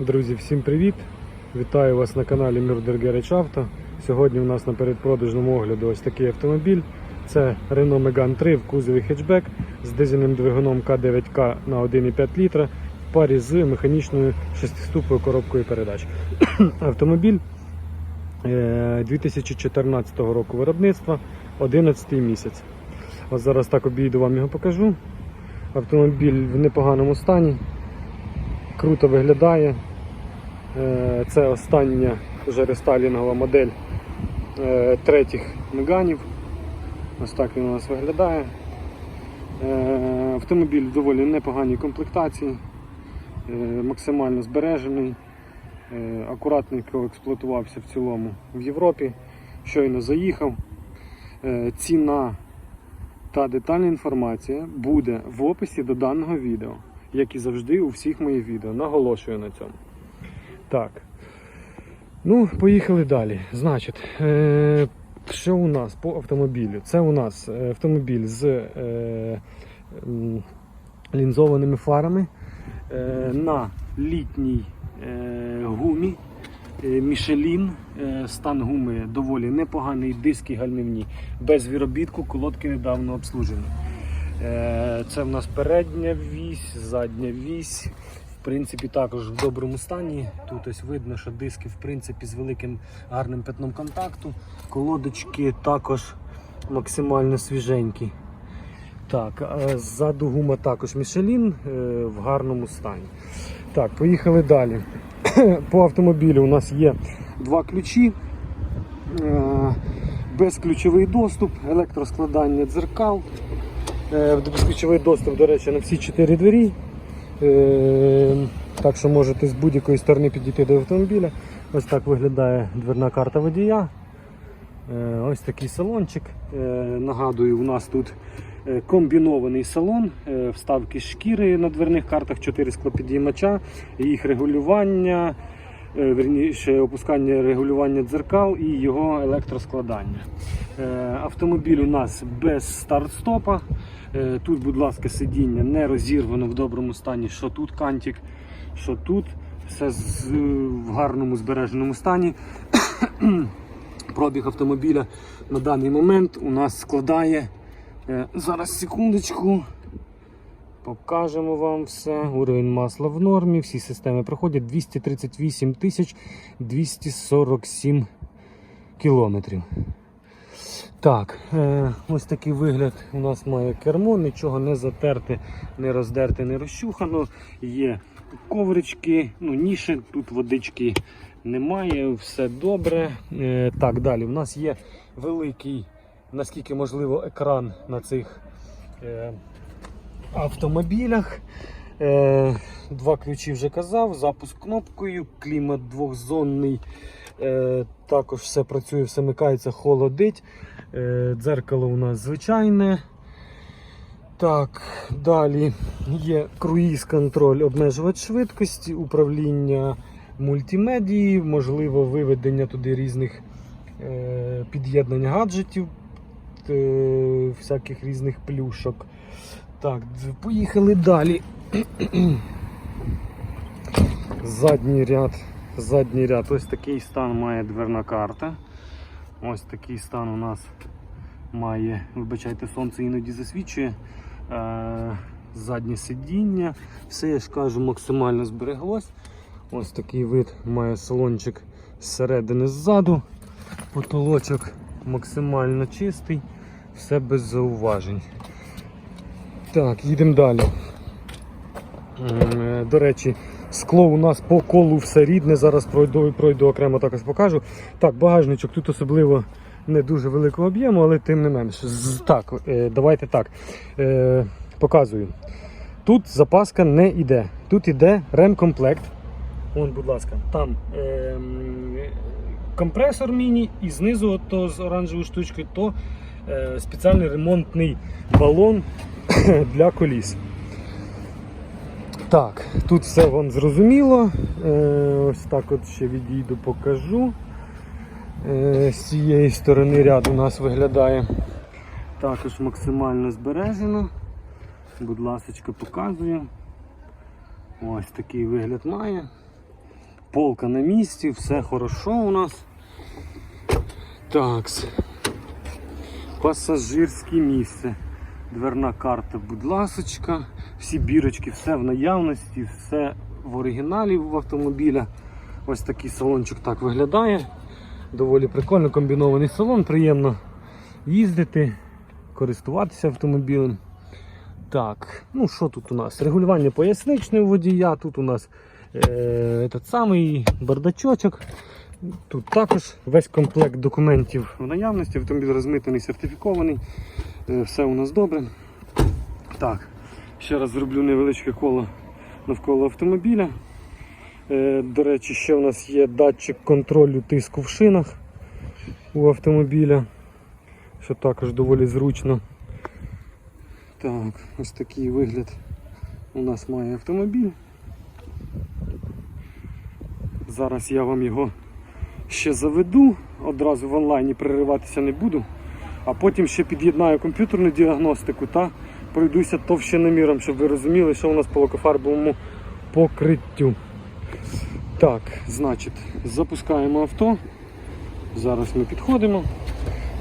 Друзі, всім привіт! Вітаю вас на каналі Murder Garage Auto. Сьогодні у нас на передпродажному огляду ось такий автомобіль. Це Renault Megane 3 в кузові хетчбек з дизельним двигуном К9К на 1,5 літра в парі з механічною шестиступою коробкою передач. Автомобіль е, 2014 року виробництва, 11 місяць. Ось зараз так обійду вам його покажу. Автомобіль в непоганому стані, круто виглядає. Е, Це остання вже рестайлінгова модель е, третіх меганів. Ось так він у нас виглядає. Е, Автомобіль в доволі непоганій комплектації, максимально збережений, акуратненько експлуатувався в цілому в Європі. Щойно заїхав. Ціна та детальна інформація буде в описі до даного відео, як і завжди у всіх моїх відео. Наголошую на цьому. Так. Ну, поїхали далі. Значить, е, що у нас по автомобілю? Це у нас е, автомобіль з е, лінзованими фарами на літній гумі. Мішелін, стан гуми доволі непоганий, диски гальмівні, без виробітку, колодки недавно обслужені. Це в нас передня вісь, задня вісь. Принципі, також в доброму стані. Тут ось видно, що диски в принципі з великим гарним пятном контакту. Колодочки також максимально свіженькі. Так, ззаду гума також Мішелін е, в гарному стані. Так, поїхали далі. По автомобілю у нас є два ключі, е, безключовий доступ, електроскладання дзеркал, е, безключовий доступ, до речі, на всі чотири двері. Е, Так що можете з будь-якої сторони підійти до автомобіля. Ось так виглядає дверна карта водія. Е, Ось такий салончик. Е, Нагадую, у нас тут е, комбінований салон, вставки шкіри на дверних картах, 4 склопідіймача, їх регулювання, верніше опускання регулювання дзеркал і його електроскладання. Автомобіль у нас без старт-стопа. Е, Тут, будь ласка, сидіння не розірвано в доброму стані, що тут кантик, що тут. Все в гарному збереженому стані. Пробіг автомобіля на даний момент у нас складає. е, Зараз секундочку. Покажемо вам все. Уровень масла в нормі. Всі системи проходять 238 247 кілометрів. Так, е, ось такий вигляд у нас має кермо, нічого не затерте, не роздерте, не розчухано. Є коврички, ну, ніші, тут водички немає, все добре. Е, так, далі. У нас є великий, наскільки можливо, екран на цих е, автомобілях. Два ключі вже казав, запуск кнопкою, клімат двохзонний. Також все працює, все микається, холодить. Е, дзеркало у нас звичайне. Так, далі є круїз-контроль, обмежувач швидкості, управління мультимедії, можливо, виведення туди різних е, під'єднань гаджетів, е, всяких різних плюшок. Так, поїхали далі. Задній ряд. Задній ряд. Ось такий стан має дверна карта. Ось такий стан у нас має, вибачайте, сонце іноді засвічує. Е, заднє сидіння. Все, я ж кажу, максимально збереглось. Ось такий вид має салончик зсередини ззаду. Потолочок максимально чистий, все без зауважень. Так, їдемо далі. Е, До речі, скло у нас по колу все рідне. Зараз пройду, пройду окремо також покажу. Так, багажничок тут особливо не дуже великого об'єму, але тим не менш. Так, е, давайте так. Е, показую. Тут запаска не йде. Тут йде ремкомплект. Вон, будь ласка, там ем, компресор міні і знизу ото з оранжевою штучкою, то е, спеціальний ремонтний балон для коліс. Так, тут все вам зрозуміло. Е, ось так от ще відійду, покажу. Е, з цієї сторони ряд у нас виглядає також максимально збережено. Будь ласка, показую. Ось такий вигляд має. Полка на місці, все хорошо у нас. Так. Пасажирське місце. Дверна карта, будь ласочка. Всі бірочки, все в наявності, все в оригіналі в автомобіля. Ось такий салончик так виглядає. Доволі прикольно комбінований салон, приємно їздити, користуватися автомобілем. Так, ну що тут у нас? Регулювання поясничне у водія, тут у нас е, этот самий бардачочок. Тут також весь комплект документів в наявності, автомобіль розмитаний, сертифікований, все у нас добре. Так, ще раз зроблю невеличке коло навколо автомобіля. Е, До речі, ще у нас є датчик контролю тиску в шинах у автомобіля, що також доволі зручно. Так, ось такий вигляд у нас має автомобіль. Зараз я вам його ще заведу, одразу в онлайні перериватися не буду, а потім ще під'єднаю комп'ютерну діагностику та пройдуся товщиноміром, щоб ви розуміли, що у нас по лакофарбовому покриттю. Так, значить, запускаємо авто. Зараз ми підходимо,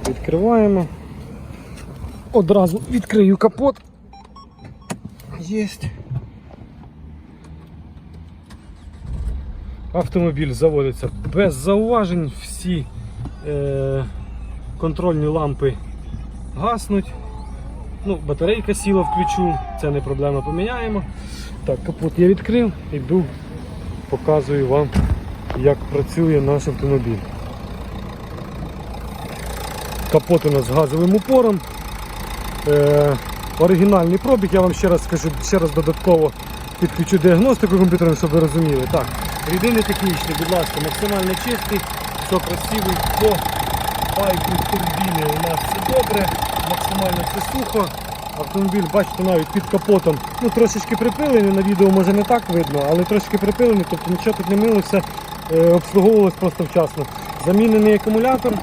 відкриваємо. Одразу відкрию капот. Єсть. Автомобіль заводиться без зауважень, всі е, контрольні лампи гаснуть. Ну, батарейка сіла включу, це не проблема, поміняємо. Так, капот я відкрив, іду, показую вам, як працює наш автомобіль. Капот у нас з газовим упором. Е, оригінальний пробіг, я вам ще раз скажу, ще раз додатково підключу діагностику комп'ютерну, щоб ви розуміли. Так, рідини технічні, будь ласка, максимально чистий, все красивий, по пайпу турбіни у нас все добре, максимально все сухо. Автомобіль, бачите, навіть під капотом ну, трошечки припилений, на відео може не так видно, але трошки припилений, тобто нічого тут не милося, е, обслуговувалось просто вчасно. Замінений акумулятор.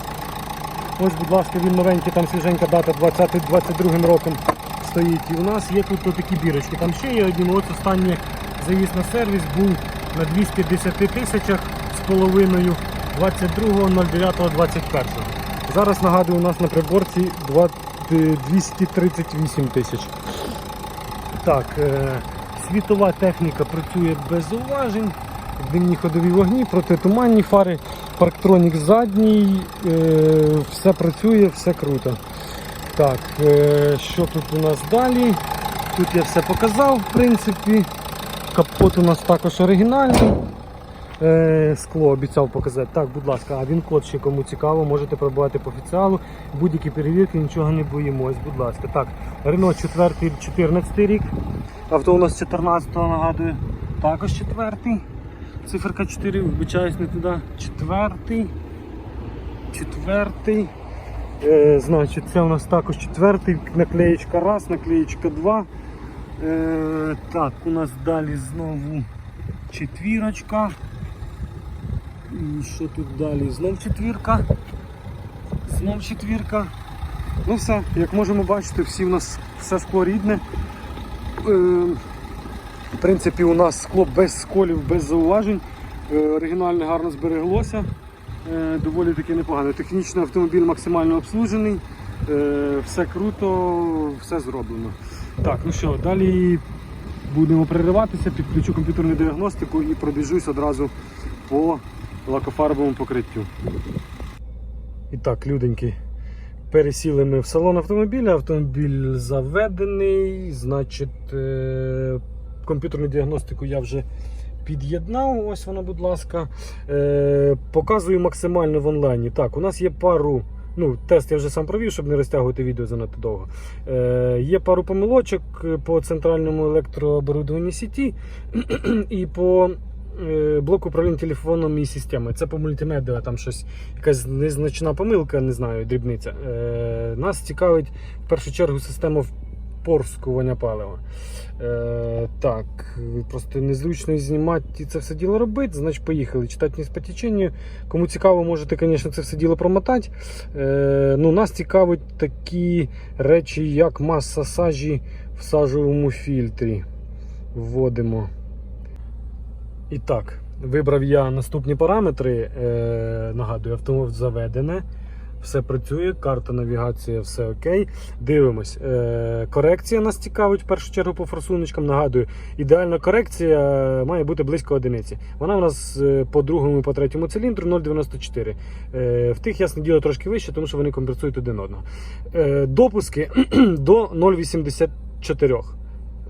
Ось, будь ласка, він новенький, там свіженька дата 2022 роком стоїть. І у нас є тут такі бірочки. Там ще є одні, ось останній заїзд на сервіс був на 210 тисячах з половиною 22.09.21. Зараз нагадую, у нас на приборці 238 тисяч. Так, е, світова техніка працює без зауважень. Димні ходові вогні, протитуманні фари, парктронік задній, е, все працює, все круто. Так, е, що тут у нас далі? Тут я все показав, в принципі. Капот у нас також оригінальний. Е, скло обіцяв показати. Так, будь ласка, а він код ще кому цікаво, можете пробувати по офіціалу. Будь-які перевірки, нічого не боїмось, будь ласка. Так, Рено 4 14 рік. Авто у нас 14-го нагадую. Також четвертий. Циферка 4, вибачаюсь не туди. Четвертий. Четвертий. Е, значить, це у нас також четвертий, наклеєчка раз, наклеєчка два. Е, так, у нас далі знову четвірочка. І що тут далі? Знов четвірка. Знов четвірка. Ну все, як можемо бачити, всі у нас все скло рідне. Е, в принципі, у нас скло без сколів, без зауважень. Е, оригінальне гарно збереглося. Е, доволі таки непогано. Технічний автомобіль максимально обслужений. Е, все круто, все зроблено. Так, ну що, далі будемо перериватися, підключу комп'ютерну діагностику і пробіжусь одразу по лакофарбовому покриттю. І так, люденьки, пересіли ми в салон автомобіля, автомобіль заведений, значить, е, комп'ютерну діагностику я вже під'єднав. Ось вона, будь ласка. Е, показую максимально в онлайні. Так, у нас є пару. Ну, тест я вже сам провів, щоб не розтягувати відео занадто довго. Е, є пару помилочок по центральному електрооборудованні сіті і по е, блоку управління телефоном і системи. Це по мультимедіа, там щось, якась незначна помилка, не знаю, дрібниця. Е, нас цікавить в першу чергу система впорскування палива. Е, так, просто незручно знімати і це все діло робити, значить поїхали. Читати не по теченню. Кому цікаво, можете, звісно, це все діло промотати. Ну, нас цікавить такі речі, як маса сажі в сажовому фільтрі. Вводимо. І так, Вибрав я наступні параметри. Е, нагадую, автомобіль заведене. Все працює, карта навігація, все окей. Дивимось. Е, корекція нас цікавить в першу чергу по форсуночкам. Нагадую, ідеальна корекція має бути близько одиниці. Вона у нас е, по другому і по третьому циліндру 0,94. Е, в тих, ясне діло, трошки вище, тому що вони компенсують один одного. Е, допуски до 0,84.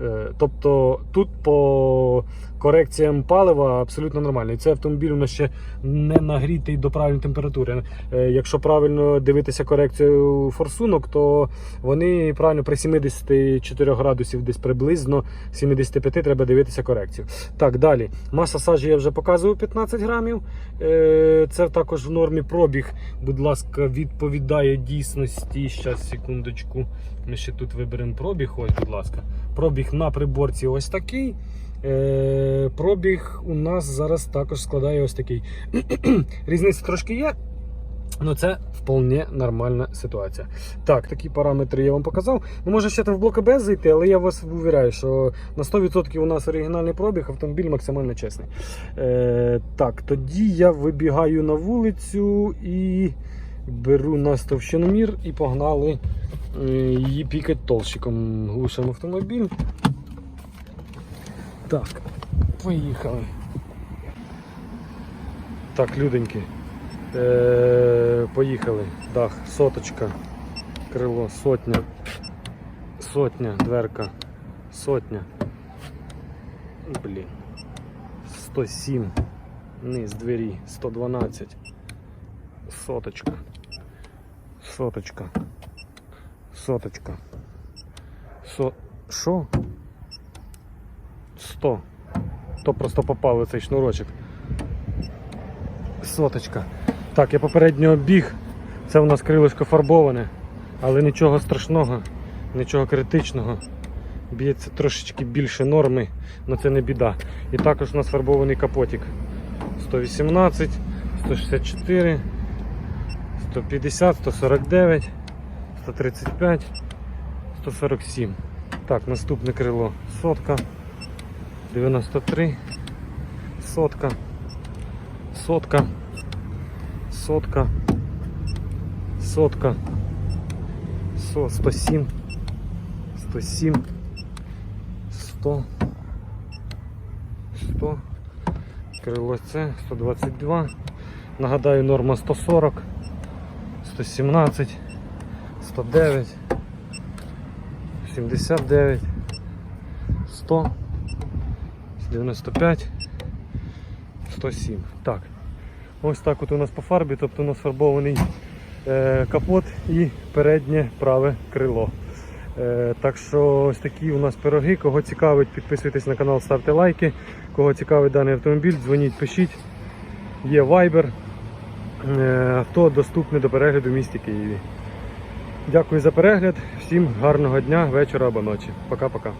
Е, Тобто тут по корекціям палива абсолютно нормально. І цей автомобіль у нас ще не нагрітий до правильної температури. Е, Якщо правильно дивитися корекцію форсунок, то вони правильно при 74 градусів десь приблизно 75 треба дивитися корекцію. Так, далі. Маса сажі я вже показував 15 грамів. Е, Це також в нормі пробіг. Будь ласка, відповідає дійсності. Щас, секундочку. Ми ще тут виберемо пробіг. Ось, будь ласка. Пробіг на приборці ось такий. Е, Пробіг у нас зараз також складає ось такий. Різниця трошки є. Ну, це вполне нормальна ситуація. Так, такі параметри я вам показав. Ну, може ще там в блок АБС зайти, але я вас увіряю, що на 100% у нас оригінальний пробіг, автомобіль максимально чесний. Е, так, тоді я вибігаю на вулицю і беру на товщиномір і погнали е, її пікать толщиком. Глушимо автомобіль. Так, поїхали. Так, люденьки. Е, поїхали. Дах, соточка, крило, сотня, сотня, дверка, сотня. Блін. 107. Низ двері, 112. Соточка. Соточка. Соточка. Со... Що? 100. То просто попали цей шнурочок. Соточка. Так, я попередньо обіг. Це у нас крилишко фарбоване, але нічого страшного, нічого критичного. Б'ється трошечки більше норми, але це не біда. І також у нас фарбований капотик. 118, 164, 150, 149, 135, 147. Так, наступне крило сотка, 93, сотка, сотка, сотка, сотка, со- 107, 107, 100, 100, крило С, 122, нагадаю, норма 140, 117, 109, 79, 100, 95, 107. Так. Ось так от у нас по фарбі, тобто у нас фарбований е, капот і переднє праве крило. Е, так що ось такі у нас пироги. Кого цікавить, підписуйтесь на канал, ставте лайки. Кого цікавить даний автомобіль, дзвоніть, пишіть. Є Viber. Е, авто доступне до перегляду в місті Києві. Дякую за перегляд. Всім гарного дня, вечора або ночі. Пока-пока.